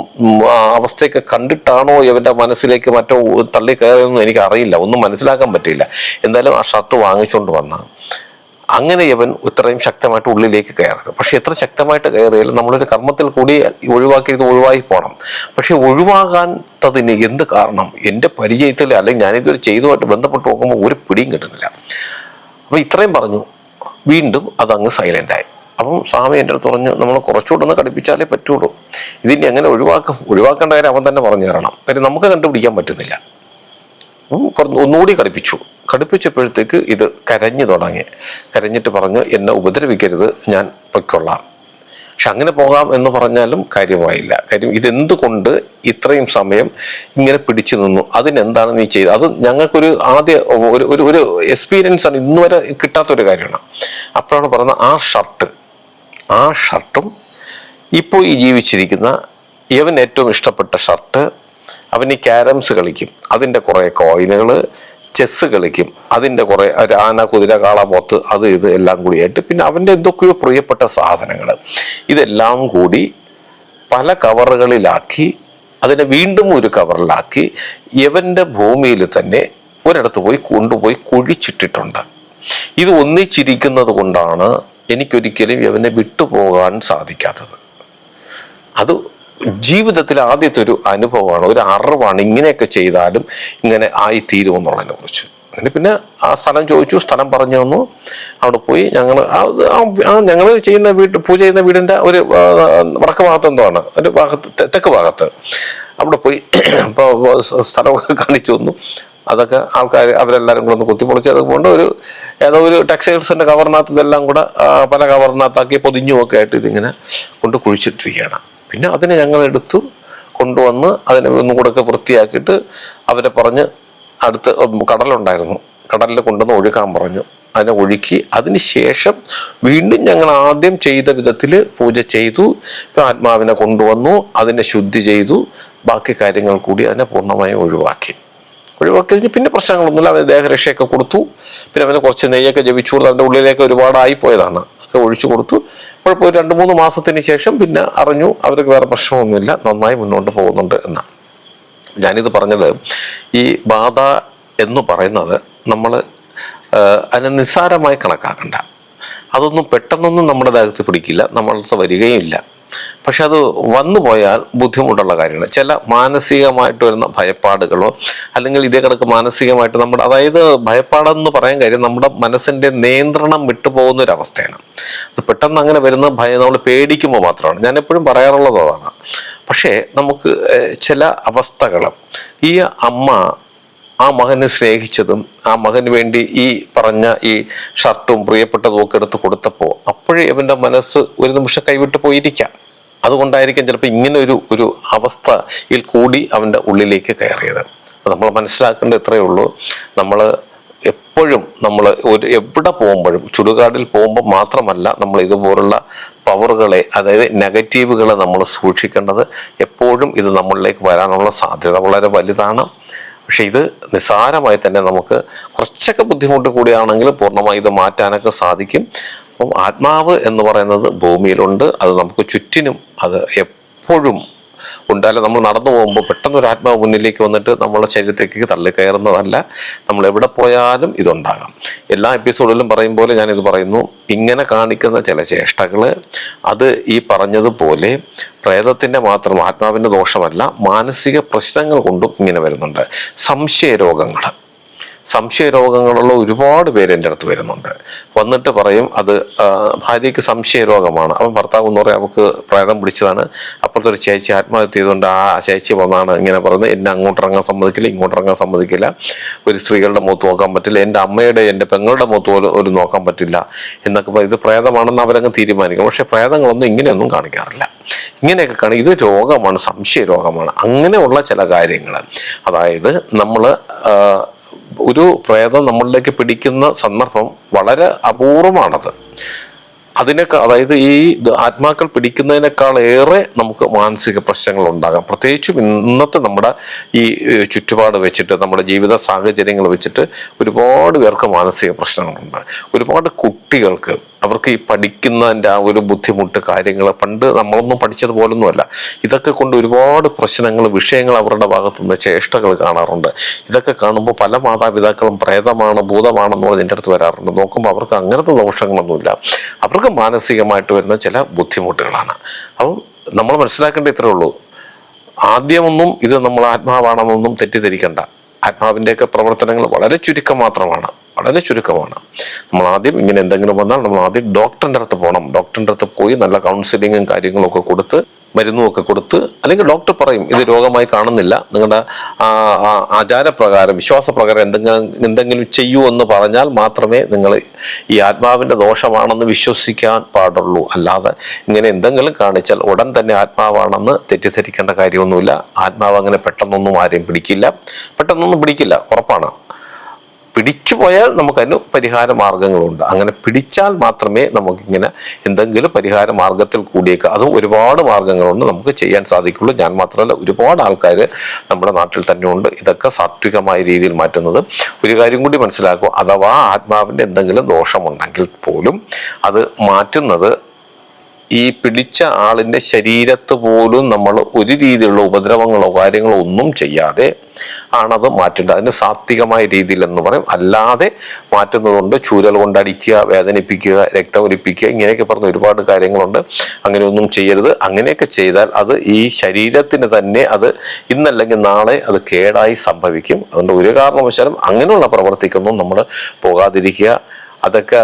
അവസ്ഥയൊക്കെ കണ്ടിട്ടാണോ ഇവന്റെ മനസ്സിലേക്ക് മറ്റോ തള്ളി കയറിയൊന്നും എനിക്ക് അറിയില്ല ഒന്നും മനസ്സിലാക്കാൻ പറ്റിയില്ല. എന്തായാലും ആ ഷർട്ട് വാങ്ങിച്ചുകൊണ്ട് വന്ന. അങ്ങനെ ഇവൻ ഇത്രയും ശക്തമായിട്ട് ഉള്ളിലേക്ക് കയറുക പക്ഷെ എത്ര ശക്തമായിട്ട് കയറിയാലും നമ്മളൊരു കർമ്മത്തിൽ കൂടി ഒഴിവാക്കിയത് ഒഴിവായി പോകണം പക്ഷെ ഒഴിവാകാത്തതിന് എന്ത് കാരണം? എന്റെ പരിചയത്തിൽ അല്ലെങ്കിൽ ഞാനിതൊരു ചെയ്തുമായിട്ട് ബന്ധപ്പെട്ട് നോക്കുമ്പോൾ ഒരു പിടിയും കിട്ടുന്നില്ല. അപ്പോൾ ഇത്രയും പറഞ്ഞു. വീണ്ടും അതങ്ങ് സൈലന്റായി അപ്പം സ്വാമി എന്റെ അടുത്ത് പറഞ്ഞു നമ്മൾ കുറച്ചുകൂടെ ഒന്ന് കടുപ്പിച്ചാലേ പറ്റുള്ളൂ. ഇതിന്റെ എങ്ങനെ ഒഴിവാക്കും? ഒഴിവാക്കേണ്ട കാര്യം അവൻ തന്നെ പറഞ്ഞു തരണം. കാര്യം നമുക്ക് കണ്ടുപിടിക്കാൻ പറ്റുന്നില്ല. ഒന്നുകൂടി കടുപ്പിച്ചു കടുപ്പിച്ചപ്പോഴത്തേക്ക് ഇത് കരഞ്ഞു തുടങ്ങി. കരഞ്ഞിട്ട് പറഞ്ഞു എന്നെ ഉപദ്രവിക്കരുത് ഞാൻ പൊയ്ക്കൊള്ളാം. പക്ഷെ അങ്ങനെ പോകാം എന്ന് പറഞ്ഞാലും കാര്യമായില്ല. കാര്യം ഇതെന്തുകൊണ്ട് ഇത്രയും സമയം ഇങ്ങനെ പിടിച്ചു നിന്നു? അതിനെന്താണ് നീ ചെയ്തത്? അത് ഞങ്ങൾക്കൊരു ആദ്യ ഒരു ഒരു എക്സ്പീരിയൻസ് ആണ് ഇന്നുവരെ കിട്ടാത്തൊരു കാര്യമാണ്. അപ്പോഴാണ് പറയുന്നത് ആ ഷർട്ട് ആ ഷർട്ടും ഇപ്പോൾ ഈ ജീവിച്ചിരിക്കുന്ന ഇവൻ ഏറ്റവും ഇഷ്ടപ്പെട്ട ഷർട്ട് അവൻ ഈ ക്യാരംസ് കളിക്കും അതിന്റെ കുറേ കോയിനുകൾ ചെസ്സ് കളിക്കും അതിന്റെ കുറേ ആന കുതിര കാള പോത്ത് അത് ഇത് എല്ലാം കൂടിയായിട്ട് പിന്നെ അവന്റെ എന്തൊക്കെയോ പ്രിയപ്പെട്ട സാധനങ്ങൾ. ഇതെല്ലാം കൂടി പല കവറുകളിലാക്കി അതിനെ വീണ്ടും ഒരു കവറിലാക്കി യവന്റെ ഭൂമിയിൽ തന്നെ ഒരിടത്ത് പോയി കൊണ്ടുപോയി കുഴിച്ചിട്ടിട്ടുണ്ട്. ഇത് ഒന്നിച്ചിരിക്കുന്നത് കൊണ്ടാണ് എനിക്കൊരിക്കലും യവനെ വിട്ടുപോകാൻ സാധിക്കാത്തത്. അത് ജീവിതത്തിൽ ആദ്യത്തെ ഒരു അനുഭവമാണ്. ഒരു അറിവാണ് ഇങ്ങനെയൊക്കെ ചെയ്താലും ഇങ്ങനെ ആയി തീരുമെന്നുള്ളതിനെ കുറിച്ച്. അങ്ങനെ പിന്നെ ആ സ്ഥലം ചോദിച്ചു സ്ഥലം പറഞ്ഞു തന്നു. അവിടെ പോയി ഞങ്ങൾ ഞങ്ങൾ ചെയ്യുന്ന വീട് പൂജ ചെയ്യുന്ന വീടിന്റെ ഒരു വടക്ക് ഭാഗത്ത് എന്തോ ആണ്. ഒരു ഭാഗത്ത് തെക്ക് ഭാഗത്ത്. അവിടെ പോയി അപ്പോൾ സ്ഥലമൊക്കെ കാണിച്ചു തന്നു. അതൊക്കെ ആൾക്കാർ അവരെല്ലാവരും കൂടെ ഒന്ന് കുത്തിപ്പൊളിച്ചത് കൊണ്ട് ഒരു ഏതോ ഒരു ടെക്സ്റ്റൈൽസിന്റെ കവറിനകത്ത് ഇതെല്ലാം കൂടെ പല കവറിനകത്താക്കി പൊതിഞ്ഞും ഒക്കെ ആയിട്ട് ഇതിങ്ങനെ കൊണ്ട് കുഴിച്ചിട്ടിരിക്കുകയാണ്. പിന്നെ അതിനെ ഞങ്ങൾ എടുത്തു കൊണ്ടുവന്ന് അതിനെ ഒന്നും കൂടെ ഒക്കെ വൃത്തിയാക്കിയിട്ട് അവരെ പറഞ്ഞ് അടുത്ത് കടലുണ്ടായിരുന്നു. കടലിൽ കൊണ്ടുവന്ന് ഒഴുക്കാൻ പറഞ്ഞു. അതിനെ ഒഴുക്കി അതിന് ശേഷം വീണ്ടും ഞങ്ങൾ ആദ്യം ചെയ്ത വിധത്തിൽ പൂജ ചെയ്തു. ആത്മാവിനെ കൊണ്ടുവന്നു അതിനെ ശുദ്ധി ചെയ്തു. ബാക്കി കാര്യങ്ങൾ കൂടി അതിനെ പൂർണമായും ഒഴിവാക്കി. ഒഴിവാക്കി കഴിഞ്ഞ് പിന്നെ പ്രശ്നങ്ങളൊന്നുമില്ല. അവന് ദേഹരക്ഷയൊക്കെ കൊടുത്തു. പിന്നെ അവന് കുറച്ച് നെയ്യൊക്കെ ജപിച്ചു കൊടുത്തു അവന്റെ ഉള്ളിലേക്ക് ഒരുപാടായി പോയതാണ്. ഒക്കെ ഒഴിച്ചു കൊടുത്തു. കുഴപ്പം ഒരു രണ്ട് മൂന്ന് മാസത്തിന് ശേഷം പിന്നെ അറിഞ്ഞു അവർക്ക് വേറെ പ്രശ്നമൊന്നുമില്ല നന്നായി മുന്നോട്ട് പോകുന്നുണ്ട് എന്നാണ്. ഞാനിത് പറഞ്ഞത് ഈ ബാധ എന്ന് പറയുന്നത് നമ്മൾ അതിനെ നിസ്സാരമായി കണക്കാക്കണ്ട. അതൊന്നും പെട്ടെന്നൊന്നും നമ്മുടെ ദേഹത്ത് പിടിക്കില്ല. നമ്മളടുത്ത് വരികയും ഇല്ല. പക്ഷെ അത് വന്നു പോയാൽ ബുദ്ധിമുട്ടുള്ള കാര്യമാണ് ചില മാനസികമായിട്ട് വരുന്ന ഭയപ്പാടുകളോ അല്ലെങ്കിൽ ഇതേ കണക്ക് മാനസികമായിട്ട് നമ്മുടെ അതായത് ഭയപ്പാടെന്ന് പറയാൻ കാര്യം നമ്മുടെ മനസ്സിന്റെ നിയന്ത്രണം വിട്ടുപോകുന്ന ഒരു അവസ്ഥയാണ് അത് പെട്ടെന്ന് അങ്ങനെ വരുന്ന ഭയം നമ്മൾ പേടിക്കുമ്പോൾ മാത്രമാണ്. ഞാൻ എപ്പോഴും പറയാറുള്ളത് അതാണ്. പക്ഷേ നമുക്ക് ചില അവസ്ഥകൾ ഈ അമ്മ ആ മകനെ സ്നേഹിച്ചതും ആ മകന് വേണ്ടി ഈ പറഞ്ഞ ഈ ഷർട്ടും പ്രിയപ്പെട്ടതും ഒക്കെ എടുത്ത് കൊടുത്തപ്പോൾ അപ്പോഴേ അവന്റെ മനസ്സ് ഒരു നിമിഷം കൈവിട്ട് പോയിരിക്കാം. അതുകൊണ്ടായിരിക്കും ചിലപ്പോൾ ഇങ്ങനെ ഒരു ഒരു അവസ്ഥയിൽ കൂടി അവന്റെ ഉള്ളിലേക്ക് കയറിയത്. നമ്മൾ മനസ്സിലാക്കേണ്ടത് ഇത്രയേ ഉള്ളൂ. നമ്മൾ എപ്പോഴും നമ്മൾ ഒരു എവിടെ പോകുമ്പോഴും ചുടുകാടിൽ പോകുമ്പോൾ മാത്രമല്ല നമ്മൾ ഇതുപോലുള്ള പവറുകളെ അതായത് നെഗറ്റീവുകളെ നമ്മൾ സൂക്ഷിക്കേണ്ടത് എപ്പോഴും ഇത് നമ്മളിലേക്ക് വരാനുള്ള സാധ്യത വളരെ വലുതാണ്. പക്ഷെ ഇത് നിസ്സാരമായി തന്നെ നമുക്ക് കുറച്ചൊക്കെ ബുദ്ധിമുട്ട് കൂടിയാണെങ്കിൽ പൂർണമായി ഇത് മാറ്റാനൊക്കെ സാധിക്കും. അപ്പം ആത്മാവ് എന്ന് പറയുന്നത് ഭൂമിയിലുണ്ട്. അത് നമുക്ക് ചുറ്റിനും അത് എപ്പോഴും ഉണ്ടായാലും നമ്മൾ നടന്നു പോകുമ്പോൾ പെട്ടെന്ന് ഒരു ആത്മാവ് മുന്നിലേക്ക് വന്നിട്ട് നമ്മളെ ശരീരത്തേക്ക് തള്ളിക്കയറുന്നതല്ല. നമ്മൾ എവിടെ പോയാലും ഇതുണ്ടാകാം. എല്ലാ എപ്പിസോഡിലും പറയും പോലെ ഞാനിത് പറയുന്നു. ഇങ്ങനെ കാണിക്കുന്ന ചില ചേഷ്ടകൾ അത് ഈ പറഞ്ഞതുപോലെ പ്രേതത്തിന്റെ മാത്രം ആത്മാവിന്റെ ദോഷമല്ല മാനസിക പ്രശ്നങ്ങൾ കൊണ്ടും ഇങ്ങനെ വരുന്നുണ്ട്. സംശയ രോഗങ്ങൾ സംശയ രോഗങ്ങളുള്ള ഒരുപാട് പേര് എന്റെ അടുത്ത് വരുന്നുണ്ട്. വന്നിട്ട് പറയും അത് ഭാര്യയ്ക്ക് സംശയ രോഗമാണ് അവൻ ഭർത്താവ് എന്ന് പറയാം അവൾക്ക് പ്രേതം പിടിച്ചതാണ്. അപ്പുറത്തെ ഒരു ചേച്ചി ആത്മഹത്യ ചെയ്തുകൊണ്ട് ആ ചേച്ചി വന്നാണ് ഇങ്ങനെ പറയുന്നത്. എന്നെ അങ്ങോട്ടിറങ്ങാൻ സമ്മതിക്കില്ല ഇങ്ങോട്ടിറങ്ങാൻ സമ്മതിക്കില്ല. ഒരു സ്ത്രീകളുടെ മുഖത്ത് നോക്കാൻ പറ്റില്ല. എന്റെ അമ്മയുടെ എന്റെ പെങ്ങളുടെ മുഖത്ത് പോലും ഒരു നോക്കാൻ പറ്റില്ല എന്നൊക്കെ ഇത് പ്രേതമാണെന്ന് അവരങ്ങ് തീരുമാനിക്കും. പക്ഷേ പ്രേതങ്ങളൊന്നും ഇങ്ങനെയൊന്നും കാണിക്കാറില്ല. ഇങ്ങനെയൊക്കെ കാണും ഇത് രോഗമാണ് സംശയ രോഗമാണ് അങ്ങനെയുള്ള ചില കാര്യങ്ങൾ അതായത് നമ്മൾ ഒരു പ്രേതം നമ്മളിലേക്ക് പിടിക്കുന്ന സന്ദർഭം വളരെ അപൂർവമാണത്. അതിനേക്കാൾ അതായത് ഈ ആത്മാക്കൾ പിടിക്കുന്നതിനേക്കാൾ ഏറെ നമുക്ക് മാനസിക പ്രശ്നങ്ങൾ ഉണ്ടാകാം. പ്രത്യേകിച്ചും ഇന്നത്തെ നമ്മുടെ ഈ ചുറ്റുപാട് വെച്ചിട്ട് നമ്മുടെ ജീവിത സാഹചര്യങ്ങൾ വെച്ചിട്ട് ഒരുപാട് പേർക്ക് മാനസിക പ്രശ്നങ്ങളുണ്ട്. ഒരുപാട് കുട്ടികൾക്ക് അവർക്ക് ഈ പഠിക്കുന്നതിന്റെ ആ ഒരു ബുദ്ധിമുട്ട് കാര്യങ്ങൾ പണ്ട് നമ്മളൊന്നും പഠിച്ചതുപോലൊന്നുമല്ല. ഇതൊക്കെ കൊണ്ട് ഒരുപാട് പ്രശ്നങ്ങൾ വിഷയങ്ങൾ അവരുടെ ഭാഗത്തു നിന്ന് ചേഷ്ടകൾ കാണാറുണ്ട്. ഇതൊക്കെ കാണുമ്പോൾ പല മാതാപിതാക്കളും പ്രേതമാണ് ഭൂതമാണെന്ന് പറഞ്ഞ് എന്റെ അടുത്ത് വരാറുണ്ട്. നോക്കുമ്പോൾ അവർക്ക് അങ്ങനത്തെ ദോഷങ്ങളൊന്നുമില്ല. അവർക്ക് മാനസികമായിട്ട് വരുന്ന ചില ബുദ്ധിമുട്ടുകളാണ്. അപ്പം നമ്മൾ മനസ്സിലാക്കേണ്ട ഇത്രേ ഉള്ളൂ. ആദ്യമൊന്നും ഇത് നമ്മൾ ആത്മാവാണെന്നൊന്നും തെറ്റിദ്ധരിക്കണ്ട. ആത്മാവിന്റെയൊക്കെ പ്രവർത്തനങ്ങൾ വളരെ ചുരുക്കം മാത്രമാണ്. വളരെ ചുരുക്കമാണ്. നമ്മൾ ആദ്യം ഇങ്ങനെ എന്തെങ്കിലും വന്നാൽ നമ്മൾ ആദ്യം ഡോക്ടറിന്റെ അടുത്ത് പോകണം ഡോക്ടറിന്റെ അടുത്ത് പോയി നല്ല കൗൺസിലിങ്ങും കാര്യങ്ങളും ഒക്കെ കൊടുത്ത് മരുന്നും ഒക്കെ കൊടുത്ത് അല്ലെങ്കിൽ ഡോക്ടർ പറയും ഇത് രോഗമായി കാണുന്നില്ല. നിങ്ങളുടെ ആചാരപ്രകാരം വിശ്വാസപ്രകാരം എന്തെങ്കിലും എന്തെങ്കിലും ചെയ്യൂ എന്ന് പറഞ്ഞാൽ മാത്രമേ നിങ്ങൾ ഈ ആത്മാവിന്റെ ദോഷമാണെന്ന് വിശ്വസിക്കാൻ പാടുള്ളൂ. അല്ലാതെ ഇങ്ങനെ എന്തെങ്കിലും കാണിച്ചാൽ ഉടൻ തന്നെ ആത്മാവാണെന്ന് തെറ്റിദ്ധരിക്കേണ്ട കാര്യമൊന്നുമില്ല. ആത്മാവ് അങ്ങനെ പെട്ടെന്നൊന്നും ആരെയും പിടിക്കില്ല. പെട്ടെന്നൊന്നും പിടിക്കില്ല. ഉറപ്പാണ്. പിടിച്ചു പോയാൽ നമുക്കതിന് പരിഹാര മാർഗങ്ങളുണ്ട്. അങ്ങനെ പിടിച്ചാൽ മാത്രമേ നമുക്കിങ്ങനെ എന്തെങ്കിലും പരിഹാര മാർഗത്തിൽ കൂടിയേക്ക്. അതും ഒരുപാട് മാർഗങ്ങളുണ്ട് നമുക്ക് ചെയ്യാൻ സാധിക്കുള്ളൂ. ഞാൻ മാത്രമല്ല ഒരുപാട് ആൾക്കാർ നമ്മുടെ നാട്ടിൽ തന്നെ ഉണ്ട് ഇതൊക്കെ സാത്വികമായ രീതിയിൽ മാറ്റുന്നത്. ഒരു കാര്യം കൂടി മനസ്സിലാക്കുക. അഥവാ ആത്മാവിന്റെ എന്തെങ്കിലും ദോഷമുണ്ടെങ്കിൽ പോലും അത് മാറ്റുന്നത് ഈ പിടിച്ച ആളിന്റെ ശരീരത്ത് പോലും നമ്മൾ ഒരു രീതിയിലുള്ള ഉപദ്രവങ്ങളോ കാര്യങ്ങളോ ഒന്നും ചെയ്യാതെ ആണത് മാറ്റേണ്ടത്. അതിന് സാത്വികമായ രീതിയിൽ എന്ന് പറയും. അല്ലാതെ മാറ്റുന്നതുകൊണ്ട് ചൂരൽ കൊണ്ട് അടിക്കുക വേദനിപ്പിക്കുക രക്തം ഒലിപ്പിക്കുക ഇങ്ങനെയൊക്കെ പറഞ്ഞ ഒരുപാട് കാര്യങ്ങളുണ്ട്. അങ്ങനെയൊന്നും ചെയ്യരുത്. അങ്ങനെയൊക്കെ ചെയ്താൽ അത് ഈ ശരീരത്തിന് തന്നെ അത് ഇന്നല്ലെങ്കിൽ നാളെ അത് കേടായി സംഭവിക്കും. അതുകൊണ്ട് ഒരു കാരണവശാലും അങ്ങനെയുള്ള പ്രവർത്തിക്കൊന്നും നമ്മൾ പോകാതിരിക്കുക. അതൊക്കെ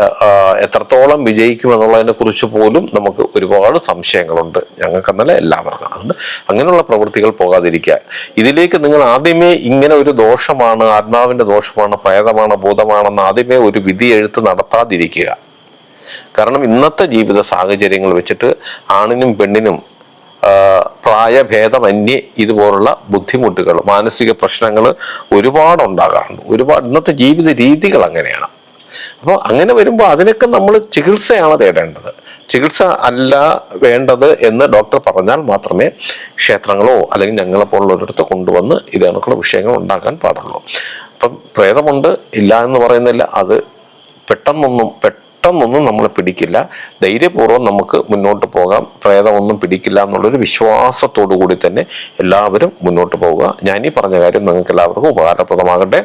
എത്രത്തോളം വിജയിക്കും എന്നുള്ളതിനെ കുറിച്ച് പോലും നമുക്ക് ഒരുപാട് സംശയങ്ങളുണ്ട്. ഞങ്ങൾക്ക് ഞങ്ങൾക്കെന്നല്ല എല്ലാവർക്കും അതുകൊണ്ട് അങ്ങനെയുള്ള പ്രവൃത്തികൾ പോകാതിരിക്കുക. ഇതിലേക്ക് നിങ്ങൾ ആദ്യമേ ഇങ്ങനെ ഒരു ദോഷമാണ് ആത്മാവിന്റെ ദോഷമാണ് പ്രേതമാണ് ഭൂതമാണെന്ന് ആദ്യമേ ഒരു വിധി എഴുത്ത് നടത്താതിരിക്കുക. കാരണം ഇന്നത്തെ ജീവിത സാഹചര്യങ്ങൾ വെച്ചിട്ട് ആണിനും പെണ്ണിനും പ്രായഭേദമന്യേ ഇതുപോലുള്ള ബുദ്ധിമുട്ടുകൾ മാനസിക പ്രശ്നങ്ങൾ ഒരുപാട് ഉണ്ടാകാറുണ്ട് ഒരുപാട് ഇന്നത്തെ ജീവിത രീതികൾ അങ്ങനെയാണ്. അപ്പോൾ അങ്ങനെ വരുമ്പോൾ അതിനൊക്കെ നമ്മൾ ചികിത്സയാണ് തേടേണ്ടത്. ചികിത്സ അല്ല വേണ്ടത് എന്ന് ഡോക്ടർ പറഞ്ഞാൽ മാത്രമേ ക്ഷേത്രങ്ങളോ അല്ലെങ്കിൽ ഞങ്ങളെ പോലുള്ളവരടുത്ത് കൊണ്ടുവന്ന് ഇത് കണക്കുള്ള വിഷയങ്ങൾ ഉണ്ടാക്കാൻ പാടുള്ളൂ. അപ്പം പ്രേതമുണ്ട് ഇല്ല എന്ന് പറയുന്നില്ല അത് പെട്ടെന്നൊന്നും പെട്ടെന്നൊന്നും നമ്മളെ പിടിക്കില്ല. ധൈര്യപൂർവം നമുക്ക് മുന്നോട്ട് പോകാം. പ്രേതമൊന്നും പിടിക്കില്ല എന്നുള്ളൊരു വിശ്വാസത്തോടു കൂടി തന്നെ എല്ലാവരും മുന്നോട്ട് പോവുക. ഈ പറഞ്ഞ കാര്യം നിങ്ങൾക്ക് എല്ലാവർക്കും ഉപകാരപ്രദമാകട്ടെ.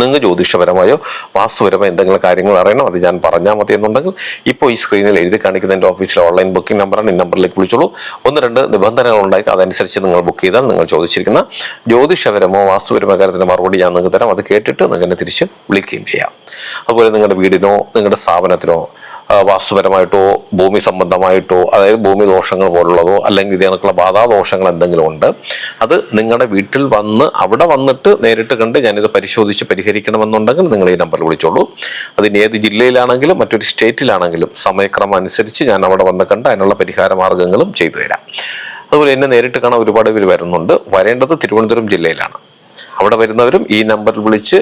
നിങ്ങൾക്ക് ജ്യോതിഷപരമായോ വാസ്തുപരമായോ എന്തെങ്കിലും കാര്യങ്ങൾ അറിയണം അത് ഞാൻ പറഞ്ഞാൽ മതി എന്നുണ്ടെങ്കിൽ ഇപ്പോൾ ഈ സ്ക്രീനിൽ എഴുതി കാണിക്കുന്ന എന്റെ ഓഫീസിലെ ഓൺലൈൻ ബുക്കിംഗ് നമ്പറാണ് ഈ നമ്പറിലേക്ക് വിളിച്ചോളൂ. ഒന്ന് രണ്ട് നിബന്ധനകൾ ഉണ്ടായി അതനുസരിച്ച് നിങ്ങൾ ബുക്ക് ചെയ്താൽ നിങ്ങൾ ചോദിച്ചിരിക്കുന്ന ജ്യോതിഷപരമോ വാസ്തുപരമോ കാര്യത്തിന്റെ മറുപടി ഞാൻ നിങ്ങൾക്ക് തരാം. അത് കേട്ടിട്ട് നിങ്ങൾക്ക് തിരിച്ച് വിളിക്കുകയും ചെയ്യാം. അതുപോലെ നിങ്ങളുടെ വീടിനോ നിങ്ങളുടെ സ്ഥാപനത്തിനോ വാസ്തുപരമായിട്ടോ ഭൂമി സംബന്ധമായിട്ടോ അതായത് ഭൂമി ദോഷങ്ങൾ പോലുള്ളതോ അല്ലെങ്കിൽ ഇത് കണക്കുള്ള ബാധാദോഷങ്ങൾ എന്തെങ്കിലും ഉണ്ട് അത് നിങ്ങളുടെ വീട്ടിൽ വന്ന് അവിടെ വന്നിട്ട് നേരിട്ട് കണ്ട് ഞാനിത് പരിശോധിച്ച് പരിഹരിക്കണമെന്നുണ്ടെങ്കിൽ നിങ്ങൾ ഈ നമ്പറിൽ വിളിച്ചോളൂ. അതിന് ഏത് ജില്ലയിലാണെങ്കിലും മറ്റൊരു സ്റ്റേറ്റിലാണെങ്കിലും സമയക്രമം അനുസരിച്ച് ഞാൻ അവിടെ വന്ന് കണ്ട് അതിനുള്ള പരിഹാര മാർഗങ്ങളും ചെയ്തു തരാം. അതുപോലെ എന്നെ നേരിട്ട് കാണാൻ ഒരുപാട് പേര് വരുന്നുണ്ട്. വരേണ്ടത് തിരുവനന്തപുരം ജില്ലയിലാണ്. അവിടെ വരുന്നവരും ഈ നമ്പറിൽ വിളിച്ച്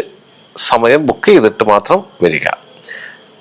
സമയം ബുക്ക് ചെയ്തിട്ട് മാത്രം വരിക.